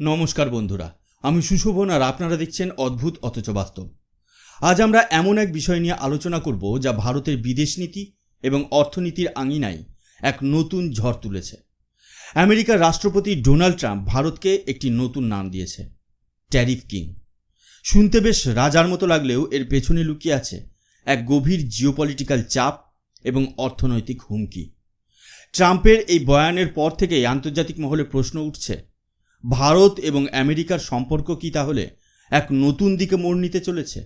নমস্কার বন্ধুরা, আমি সুশোভন আর আপনারা দেখছেন অদ্ভুত অথচ বাস্তব। আজ আমরা এমন এক বিষয় নিয়ে আলোচনা করব যা ভারতের বিদেশ নীতি এবং অর্থনীতির আঙিনায় এক নতুন ঝড় তুলেছে। আমেরিকার রাষ্ট্রপতি ডোনাল্ড ট্রাম্প ভারতকে একটি নতুন নাম দিয়েছে, ট্যারিফ কিং। শুনতে বেশ রাজার মতো লাগলেও এর পেছনে লুকিয়ে আছে এক গভীর জিওপলিটিক্যাল চাপ এবং অর্থনৈতিক হুমকি। ট্রাম্পের এই বয়ানের পর থেকেই আন্তর্জাতিক মহলে প্রশ্ন উঠছে ভারত এবং আমেরিকার সম্পর্ক কি তাহলে? এক নতুন দিকে মোড় নিতে চলেছে।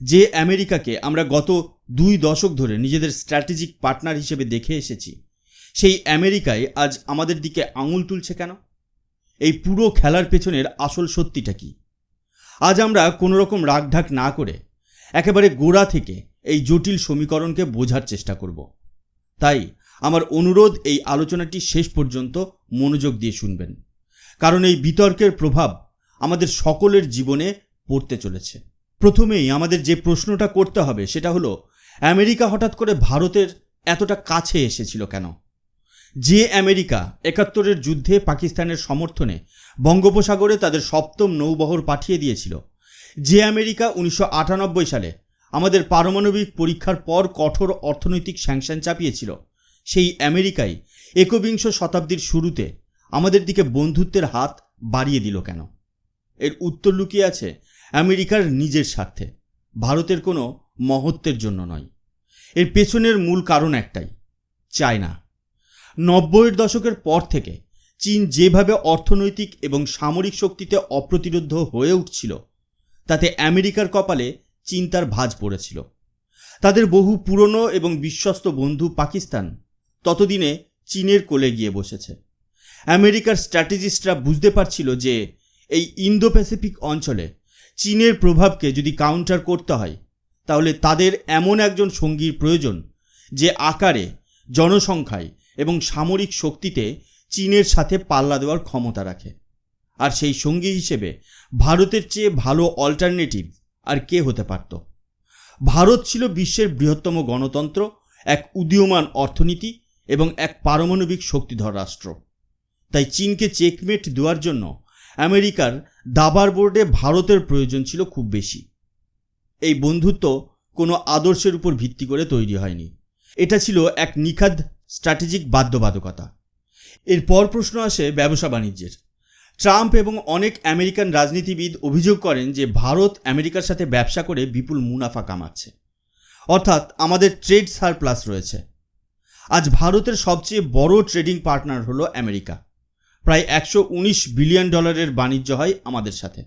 যে আমেরিকাকে আমরা গত দুই দশক ধরে নিজেদের স্ট্র্যাটেজিক পার্টনার হিসেবে দেখে এসেছি, সেই আমেরিকায় আজ আমাদের দিকে আঙুল তুলছে কেন? এই পুরো খেলার পেছনের আসল সত্যিটা কি? আজ আমরা কোনো রকম রাগঢাক না করে একেবারে গোড়া থেকে এই জটিল সমীকরণকে বোঝার চেষ্টা করব। তাই আমার অনুরোধ এই আলোচনাটি শেষ পর্যন্ত মনোযোগ দিয়ে শুনবেন। কারণ এই বিতর্কের প্রভাব আমাদের সকলের জীবনে পড়তে চলেছে। প্রথমেই আমাদের যে প্রশ্নটা করতে হবে সেটা হলো, আমেরিকা হঠাৎ করে ভারতের এতটা কাছে এসেছিল কেন? যে আমেরিকা একাত্তরের যুদ্ধে পাকিস্তানের সমর্থনে বঙ্গোপসাগরে তাদের সপ্তম নৌবহর পাঠিয়ে দিয়েছিল, যে আমেরিকা উনিশশো আটানব্বই সালে আমাদের পারমাণবিক পরীক্ষার পর কঠোর অর্থনৈতিক স্যাংশন চাপিয়েছিল, সেই আমেরিকাই একবিংশ শতাব্দীর শুরুতে আমাদের দিকে বন্ধুত্বের হাত বাড়িয়ে দিল কেন? এর উত্তর লুকিয়ে আছে আমেরিকার নিজের স্বার্থে, ভারতের কোনো মহত্বের জন্য নয়। এর পেছনের মূল কারণ একটাই, চায়না। নব্বইয়ের দশকের পর থেকে চীন যেভাবে অর্থনৈতিক এবং সামরিক শক্তিতে অপ্রতিরোধ হয়ে উঠছিল, তাতে আমেরিকার কপালে চিন্তার ভাঁজ পড়েছিল। তাদের বহু পুরনো এবং বিশ্বস্ত বন্ধু পাকিস্তান ততদিনে চীনের কোলে গিয়ে বসেছে। আমেরিকার স্ট্র্যাটেজিস্টরা বুঝতে পারছিল যে এই ইন্দো প্যাসিফিক অঞ্চলে চীনের প্রভাবকে যদি কাউন্টার করতে হয়, তাহলে তাদের এমন একজন সঙ্গীর প্রয়োজন যে আকারে, জনসংখ্যায় এবং সামরিক শক্তিতে চীনের সাথে পাল্লা দেওয়ার ক্ষমতা রাখে। আর সেই সঙ্গী হিসেবে ভারতের চেয়ে ভালো অল্টারনেটিভ আর কে হতে পারত? ভারত ছিল বিশ্বের বৃহত্তম গণতন্ত্র, এক উদীয়মান অর্থনীতি এবং এক পারমাণবিক শক্তিধর রাষ্ট্র। তাই চীনকে চেকমেট দেওয়ার জন্য আমেরিকার দাবার বোর্ডে ভারতের প্রয়োজন ছিল খুব বেশি। এই বন্ধুত্ব কোনো আদর্শের উপর ভিত্তি করে তৈরি হয়নি। এটা ছিল এক নিখাদ স্ট্র্যাটেজিক বাধ্যবাধকতা। এরপর প্রশ্ন আসে ব্যবসা বাণিজ্যের। ট্রাম্প এবং অনেক আমেরিকান রাজনীতিবিদ অভিযোগ করেন যে ভারত আমেরিকার সাথে ব্যবসা করে বিপুল মুনাফা কামাচ্ছে। অর্থাৎ আমাদের ট্রেড সারপ্লাস রয়েছে। আজ ভারতের সবচেয়ে বড় ট্রেডিং পার্টনার হলো আমেরিকা। প্রায় একশো উনিশ বিলিয়ন ডলারের বাণিজ্য হয় আমাদের সাথে।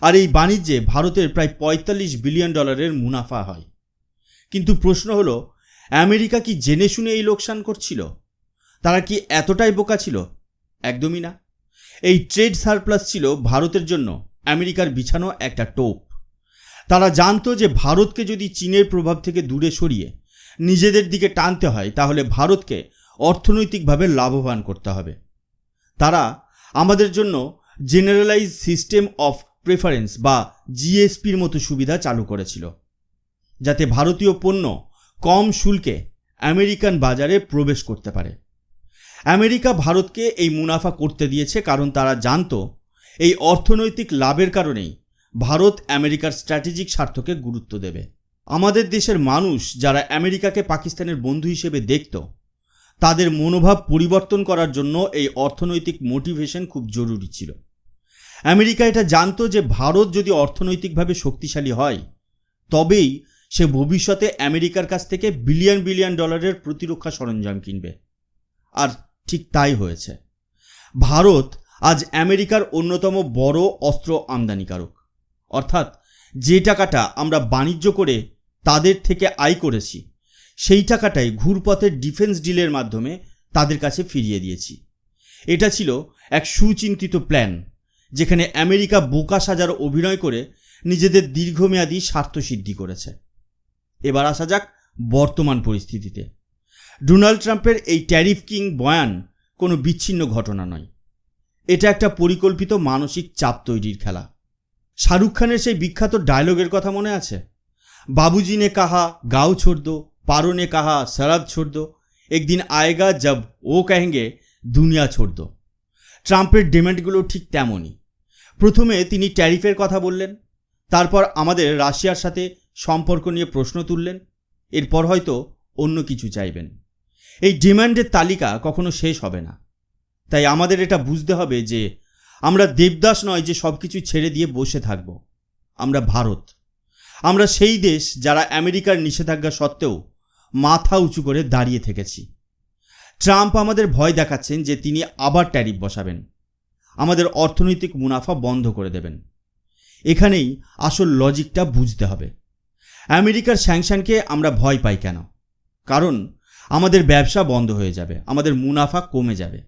আর এই বাণিজ্যে ভারতের প্রায় পঁয়তাল্লিশ বিলিয়ন ডলারের মুনাফা হয়। কিন্তু প্রশ্ন হলো, আমেরিকা কি জেনে শুনে এই লোকসান করছিল? তারা কি এতটাই বোকা ছিল? একদমই না। এই ট্রেড সারপ্লাস ছিল ভারতের জন্য আমেরিকার বিছানো একটা টোপ। তারা জানতো যে ভারতকে যদি চীনের প্রভাব থেকে দূরে সরিয়ে নিজেদের দিকে টানতে হয়, তাহলে ভারতকে অর্থনৈতিকভাবে লাভবান করতে হবে। তারা আমাদের জন্য জেনারেলাইজ সিস্টেম অফ প্রেফারেন্স বা জিএসপির মতো সুবিধা চালু করেছিল, যাতে ভারতীয় পণ্য কম শুল্কে আমেরিকান বাজারে প্রবেশ করতে পারে। আমেরিকা ভারতকে এই মুনাফা করতে দিয়েছে কারণ তারা জানত এই অর্থনৈতিক লাভের কারণেই ভারত আমেরিকার স্ট্র্যাটেজিক স্বার্থকে গুরুত্ব দেবে। আমাদের দেশের মানুষ যারা আমেরিকাকে পাকিস্তানের বন্ধু হিসেবে দেখত তাদের মনোভাব পরিবর্তন করার জন্য এই অর্থনৈতিক মোটিভেশন খুব জরুরি ছিল। আমেরিকা এটা জানতো যে ভারত যদি অর্থনৈতিকভাবে শক্তিশালী হয়, তবেই সে ভবিষ্যতে আমেরিকার কাছ থেকে বিলিয়ন বিলিয়ন ডলারের প্রতিরক্ষা সরঞ্জাম কিনবে। আর ঠিক তাই হয়েছে। ভারত আজ আমেরিকার অন্যতম বড় অস্ত্র আমদানিকারক। অর্থাৎ যে টাকাটা আমরা বাণিজ্য করে তাদের থেকে আয় করেছি সেই টাকাটাই ঘুরপথের ডিফেন্স ডিলের মাধ্যমে তাদের কাছে ফিরিয়ে দিয়েছি। এটা ছিল এক সুচিন্তিত প্ল্যান, যেখানে আমেরিকা বোকা সাজার অভিনয় করে নিজেদের দীর্ঘমেয়াদী স্বার্থ সিদ্ধি করেছে। এবার আসা যাক বর্তমান পরিস্থিতিতে। ডোনাল্ড ট্রাম্পের এই ট্যারিফ কিং বয়ান কোনো বিচ্ছিন্ন ঘটনা নয়। এটা একটা পরিকল্পিত মানসিক চাপ তৈরির খেলা। শাহরুখ খানের সেই বিখ্যাত ডায়লগের কথা মনে আছে? বাবুজি নে কাহা, গাও ছোড় পারো নে কাহা শরাব ছোড় দো একদিন আয়েগা জব ও কহেঙ্গে দুনিয়া ছোড় দো ট্রাম্পের ডিমান্ডগুলো ঠিক তেমনই। প্রথমে তিনি ট্যারিফের কথা বললেন, তারপর আমাদের রাশিয়ার সাথে সম্পর্ক নিয়ে প্রশ্ন তুললেন, এরপর হয়তো অন্য কিছু চাইবেন। এই ডিমান্ডের তালিকা কখনো শেষ হবে না। তাই আমাদের এটা বুঝতে হবে যে আমরা দেবদাস নয় যে সব কিছু ছেড়ে দিয়ে বসে থাকব। আমরা ভারত। আমরা সেই দেশ যারা আমেরিকার নিষেধাজ্ঞা সত্ত্বেও মাথা উঁচু করে দাঁড়িয়ে থেকেছি। ট্রাম্প আমাদের ভয় দেখাচ্ছেন যে তিনি আবার ট্যারিফ বসাবেন। আমাদের অর্থনৈতিক মুনাফা বন্ধ করে দেবেন। এখানেই আসল লজিকটা বুঝতে হবে। আমেরিকার স্যাংশনকে আমরা ভয় পাই কেন? কারণ আমাদের ব্যবসা বন্ধ হয়ে যাবে, আমাদের মুনাফা কমে যাবে।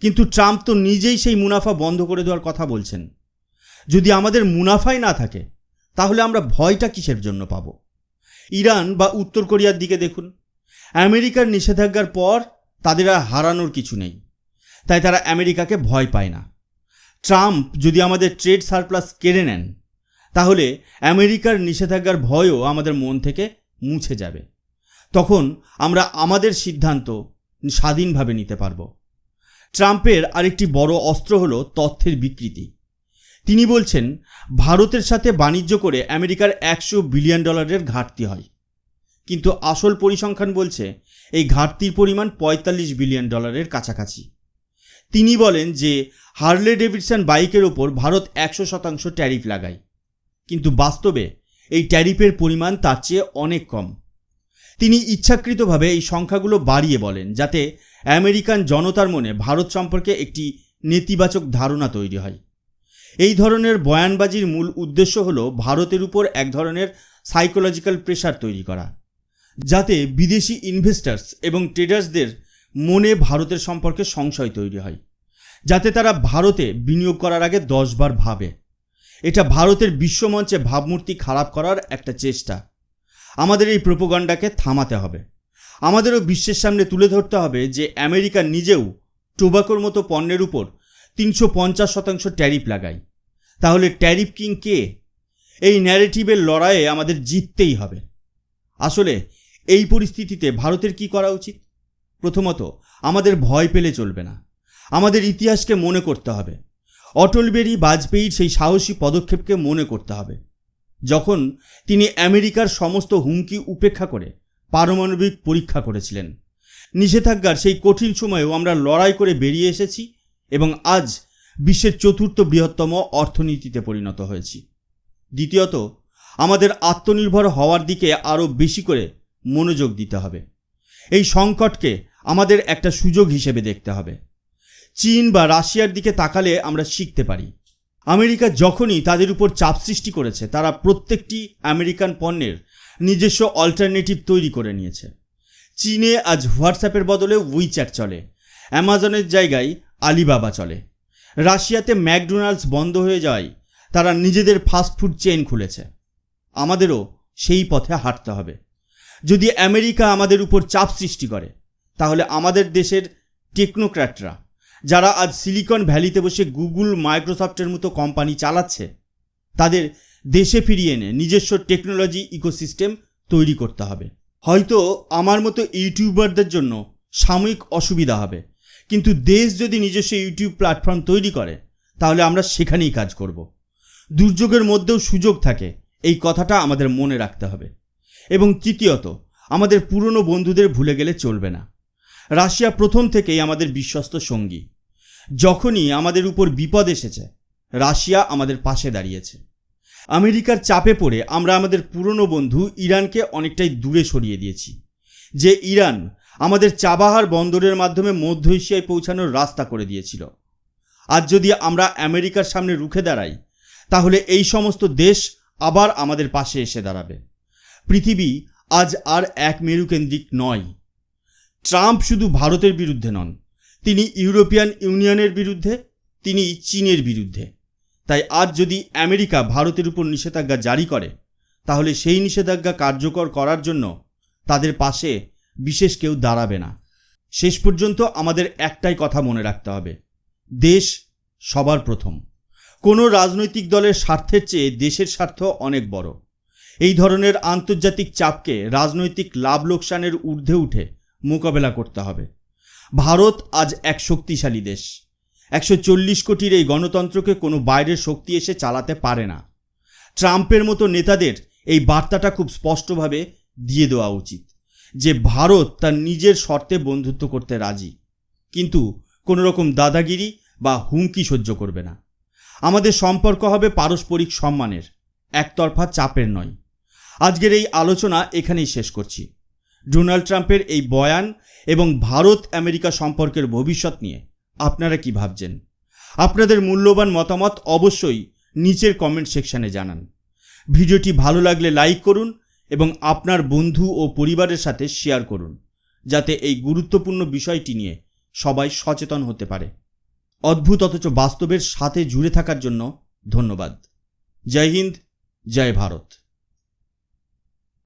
কিন্তু ট্রাম্প তো নিজেই সেই মুনাফা বন্ধ করে দেওয়ার কথা বলছেন। যদি আমাদের মুনাফাই না থাকে, তাহলে আমরা ভয়টা কিসের জন্য পাব? ইরান বা উত্তর কোরিয়ার দিকে দেখুন। আমেরিকার নিষেধাজ্ঞার পর তাদের আর হারানোর কিছু নেই। তাই তারা আমেরিকাকে ভয় পায় না। ট্রাম্প যদি আমাদের ট্রেড সারপ্লাস কেড়ে নেন, তাহলে আমেরিকার নিষেধাজ্ঞার ভয়ও আমাদের মন থেকে মুছে যাবে। তখন আমরা আমাদের সিদ্ধান্ত স্বাধীনভাবে নিতে পারব। ট্রাম্পের আরেকটি বড় অস্ত্র হলো তথ্যের বিকৃতি। তিনি বলছেন, ভারতের সাথে বাণিজ্য করে আমেরিকার একশো বিলিয়ন ডলারের ঘাটতি হয়। কিন্তু আসল পরিসংখ্যান বলছে, এই ঘাটতির পরিমাণ পঁয়তাল্লিশ বিলিয়ন ডলারের কাছাকাছি। তিনি বলেন যে, হার্লে ডেভিডসন বাইকের ওপর ভারত একশো শতাংশ ট্যারিফ লাগায়। কিন্তু বাস্তবে, এই ট্যারিফের পরিমাণ তার চেয়ে অনেক কম। তিনি ইচ্ছাকৃতভাবে এই সংখ্যাগুলো বাড়িয়ে বলেন, যাতে আমেরিকান জনতার মনে ভারত সম্পর্কে একটি নেতিবাচক ধারণা তৈরি হয়। এই ধরনের বয়ানবাজির মূল উদ্দেশ্য হল ভারতের উপর এক ধরনের সাইকোলজিক্যাল প্রেশার তৈরি করা, যাতে বিদেশি ইনভেস্টার্স এবং ট্রেডার্সদের মনে ভারতের সম্পর্কে সংশয় তৈরি হয়, যাতে তারা ভারতে বিনিয়োগ করার আগে দশবার ভাবে। এটা ভারতের বিশ্বমঞ্চে ভাবমূর্তি খারাপ করার একটা চেষ্টা। আমাদের এই প্রোপোগান্ডাকে থামাতে হবে। আমাদেরও বিশ্বের সামনে তুলে ধরতে হবে যে আমেরিকা নিজেও টোবাকোর মতো পণ্যের উপর তিনশো পঞ্চাশ শতাংশ ট্যারিফ লাগাই। তাহলে ট্যারিফ কিং কে? এই ন্যারেটিভের লড়াইয়ে আমাদের জিততেই হবে। আসলে এই পরিস্থিতিতে ভারতের কি করা উচিত? প্রথমত, আমাদের ভয় পেলে চলবে না। আমাদের ইতিহাসকে মনে করতে হবে। অটল বিহারী বাজপেয়ীর সেই সাহসী পদক্ষেপকে মনে করতে হবে। যখন তিনি আমেরিকার সমস্ত হুমকি উপেক্ষা করে পারমাণবিক পরীক্ষা করেছিলেন। নিষেধাজ্ঞার সেই কঠিন সময়েও আমরা লড়াই করে বেরিয়ে এসেছি। এবং আজ বিশ্বের চতুর্থ বৃহত্তম অর্থনীতিতে পরিণত হয়েছি। দ্বিতীয়ত, আমাদের আত্মনির্ভর হওয়ার দিকে আরও বেশি করে মনোযোগ দিতে হবে। এই সংকটকে আমাদের একটা সুযোগ হিসেবে দেখতে হবে। চীন বা রাশিয়ার দিকে তাকালে আমরা শিখতে পারি। আমেরিকা যখনই তাদের উপর চাপ সৃষ্টি করেছে, তারা প্রত্যেকটি আমেরিকান পণ্যের নিজস্ব অল্টারনেটিভ তৈরি করে নিয়েছে। চীনে আজ হোয়াটসঅ্যাপের বদলে উইচ্যাট চলে। অ্যামাজনের জায়গায় আলিবাবা চলে। রাশিয়াতে ম্যাকডোনাল্ডস বন্ধ হয়ে যাওয়ায় তারা নিজেদের ফাস্টফুড চেইন খুলেছে। আমাদেরও সেই পথে হাঁটতে হবে। যদি আমেরিকা আমাদের উপর চাপ সৃষ্টি করে, তাহলে আমাদের দেশের টেকনোক্র্যাটরা যারা আজ সিলিকন ভ্যালিতে বসে গুগল মাইক্রোসফটের মতো কোম্পানি চালাচ্ছে, তাদের দেশে ফিরিয়ে এনে নিজস্ব টেকনোলজি ইকোসিস্টেম তৈরি করতে হবে। হয়তো আমার মতো ইউটিউবারদের জন্য সাময়িক অসুবিধা হবে। কিন্তু দেশ যদি নিজস্ব ইউটিউব প্ল্যাটফর্ম তৈরি করে, তাহলে আমরা সেখানেই কাজ করব। দুর্যোগের মধ্যেও সুযোগ থাকে, এই কথাটা আমাদের মনে রাখতে হবে। এবং তৃতীয়ত, আমাদের পুরনো বন্ধুদের ভুলে গেলে চলবে না। রাশিয়া প্রথম থেকেই আমাদের বিশ্বস্ত সঙ্গী। যখনই আমাদের উপর বিপদ এসেছে, রাশিয়া আমাদের পাশে দাঁড়িয়েছে। আমেরিকার চাপে পড়ে আমরা আমাদের পুরনো বন্ধু ইরানকে অনেকটাই দূরে সরিয়ে দিয়েছি। যে ইরান আমাদের চাবাহার বন্দরের মাধ্যমে মধ্য এশিয়ায় পৌঁছানোর রাস্তা করে দিয়েছিল। আজ যদি আমরা আমেরিকার সামনে রুখে দাঁড়াই, তাহলে এই সমস্ত দেশ আবার আমাদের পাশে এসে দাঁড়াবে। পৃথিবী আজ আর এক মেরুকেন্দ্রিক নয়। ট্রাম্প শুধু ভারতের বিরুদ্ধে নন, তিনি ইউরোপিয়ান ইউনিয়নের বিরুদ্ধে, তিনি চীনের বিরুদ্ধে। তাই আজ যদি আমেরিকা ভারতের উপর নিষেধাজ্ঞা জারি করে, তাহলে সেই নিষেধাজ্ঞা কার্যকর করার জন্য তাদের পাশে বিশেষ কেউ দাঁড়াবে না। শেষ পর্যন্ত আমাদের একটাই কথা মনে রাখতে হবে। দেশ সবার প্রথম। কোনো রাজনৈতিক দলের স্বার্থের চেয়ে দেশের স্বার্থ অনেক বড়। এই ধরনের আন্তর্জাতিক চাপকে রাজনৈতিক লাভ লোকসানের ঊর্ধ্বে উঠে মোকাবেলা করতে হবে। ভারত আজ এক শক্তিশালী দেশ। একশো চল্লিশ কোটির এই গণতন্ত্রকে কোনো বাইরের শক্তি এসে চালাতে পারে না। ট্রাম্পের মতো নেতাদের এই বার্তাটা খুব স্পষ্টভাবে দিয়ে দেওয়া উচিত। যে ভারত তার নিজের শর্তে বন্ধুত্ব করতে রাজি। কিন্তু কোনো রকম দাদাগিরি বা হুমকি সহ্য করবে না। আমাদের সম্পর্ক হবে পারস্পরিক সম্মানের, একতরফা চাপের নয়। আজকের এই আলোচনা এখানেই শেষ করছি। ডোনাল্ড ট্রাম্পের এই বয়ান এবং ভারত আমেরিকা সম্পর্কের ভবিষ্যৎ নিয়ে আপনারা কি ভাবছেন? আপনাদের মূল্যবান মতামত অবশ্যই নিচের কমেন্ট সেকশনে জানান। ভিডিওটি ভালো লাগলে লাইক করুন এবং আপনার বন্ধু ও পরিবারের সাথে শেয়ার করুন, যাতে এই গুরুত্বপূর্ণ বিষয়টি নিয়ে সবাই সচেতন হতে পারে। অদ্ভুত অথচ বাস্তবের সাথে জুড়ে থাকার জন্য ধন্যবাদ। জয় হিন্দ, জয় ভারত।